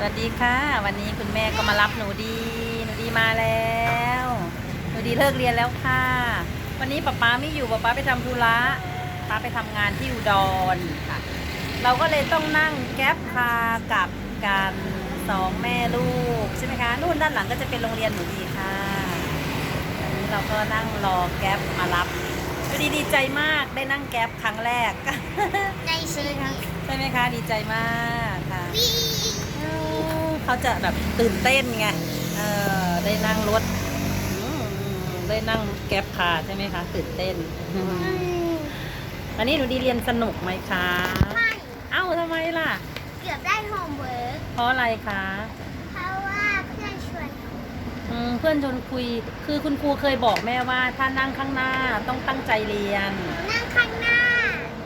สวัสดีค่ะ วันนี้คุณแม่ก็มารับหนูดี หนูดีมาแล้ว หนูดีเลิกเรียนแล้วค่ะ วันนี้ป๊าป๊าไม่อยู่ป๊าป๊าไปทำธุระป๊าไปทำงานที่อุดรค่ะ เราก็เลยต้องนั่งแก๊ปพากลับกันสองแม่ลูกใช่ไหมคะนู่นด้านหลังก็จะเป็นโรงเรียนหนูดีค่ะอันนี้เราก็นั่งรอแก๊ปมารับหนูดีดีใจมากได้นั่งแก๊ปครั้งแรกในชีวิตใช่ไหมคะดีใจมากค่ะวิ่ง เออเขาจะแบบตื่นเต้นไงเออได้นั่งรถอืมได้นั่งแก๊ปคาร์ใช่ไหมคะ ตื่นเต้นวันนี้หนูดีเรียนสนุกไหมคะไม่ เอ้าทำไมล่ะ เกือบได้โฮมเวิร์กเพราะอะไรคะ เพราะว่าเพื่อนชวนอืมเพื่อนชวนคุย คือคุณครูเคยบอกแม่ว่า ถ้านั่งข้างหน้าต้องตั้งใจเรียน นั่งข้างหน้า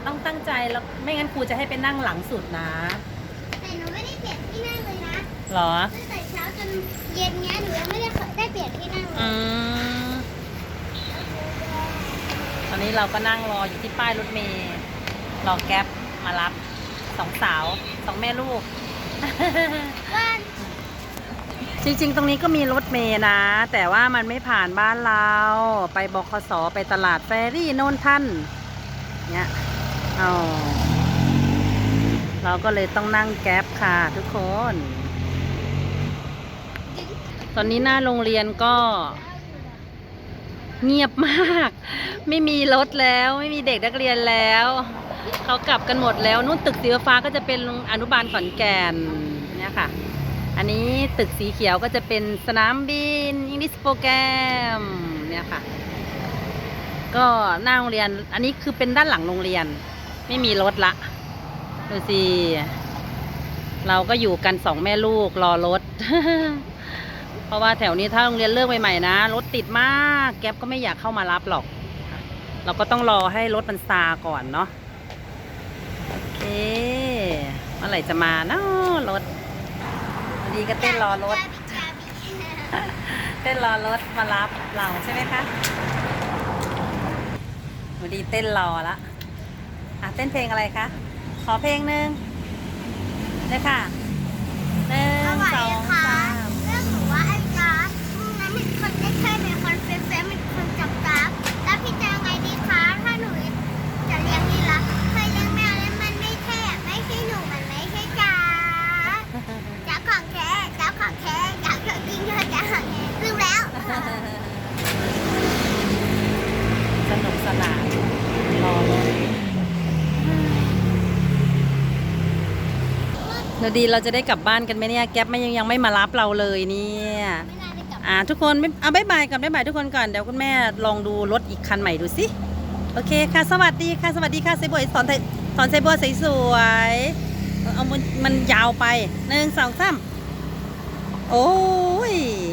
ต้องตั้งใจแล้วไม่งั้นครูจะให้ไปนั่งหลังสุดนะแต่ หนูไม่ได้เปลี่ยนที่นั่งเลยนะเหรอตั้งแต่เช้าจนเย็นเนี้ยหนูยังไม่ได้ได้เปลี่ยนที่นั่งเลอืยมตอนนี้เราก็นั่งรออยู่ที่ป้ายรถเมล์รอแก๊ปมารับสองสาวสองแม่ลูกว่าจริงๆ ตรงนี้ก็มีรถเมล์นะ แต่ว่ามันไม่ผ่านบ้านเรา ไปบคสไปตลาดแฟรี่โน่นท่านเนี่ยอ๋อ เราก็เลยต้องนั่งแก๊ปค่ะทุกคน ตอนนี้หน้าโรงเรียนก็ เงียบมาก ไม่มีรถแล้ว ไม่มีเด็กนักเรียนแล้ว เขากลับกันหมดแล้วนู่นตึกสีฟ้าก็จะเป็นโรงอนุบาลขอนแก่นเนี่ยค่ะ อันนี้ตึกสีเขียวก็จะเป็นสนามบินอิงลิสโปรแกรมเนี่ยค่ะ ก็หน้าโรงเรียนอันนี้คือเป็นด้านหลังโรงเรียน ไม่มีรถละ ดูสิ เราก็อยู่กันสองแม่ลูกรอรถ เพราะว่าแถวนี้ถ้าโรงเรียนเลิกใหม่ๆนะ รถติดมาก แก๊ปก็ไม่อยากเข้ามารับหรอก เราก็ต้องรอให้รถมันซาก่อนเนาะโอเคเมื่อไหร่จะมาเนาะรถวันดีก็เต้นรอรถ เต้นรอรถมารับเราใช่ไหมคะวันดีเต้นรอละอะเต้นเพลงอะไรคะ ขอเพลงหนึ่งเลยค่ะหนึ่ง สวัส สอ ดี ง ค่ะ สาม เรื่องหนูว่าอาจารย์พรุ่งนั้นมีคนได้เคยมีคนเฟ้ๆมีคนจับจับแล้วพี่จะยังไงดีคะ ถ้าหนูจะเลี้ยงนี่ละเคยเลี้ยงแมวแล้วมันไม่เท่อะไม่ใช่หนูมันไม่ใช่จ้าจ้าของแท้จ้าของแท้จ้าของจริงเธอจ้าของแท้ลืมแล้ว สนุกสนานรอรถ เราดีเราจะได้กลับบ้านกันไหมเนี่ยแก๊ปไม่ยังยังไม่มารับเราเลยเนี่ยไม่น่าได้กลับอ่าทุกคนไม่เอาบายบายก่อนบายบายทุกคนก่อนเดี๋ยวคุณแม่ลองดูรถอีกคันใหม่ดูสิโอเคค่ะ สวัสดีค่ะ สวัสดีค่ะเซบัวสอนไทยสอนเซบัวสวยๆเอามันมันยาวไปหนึ่งสองสามโอ้ย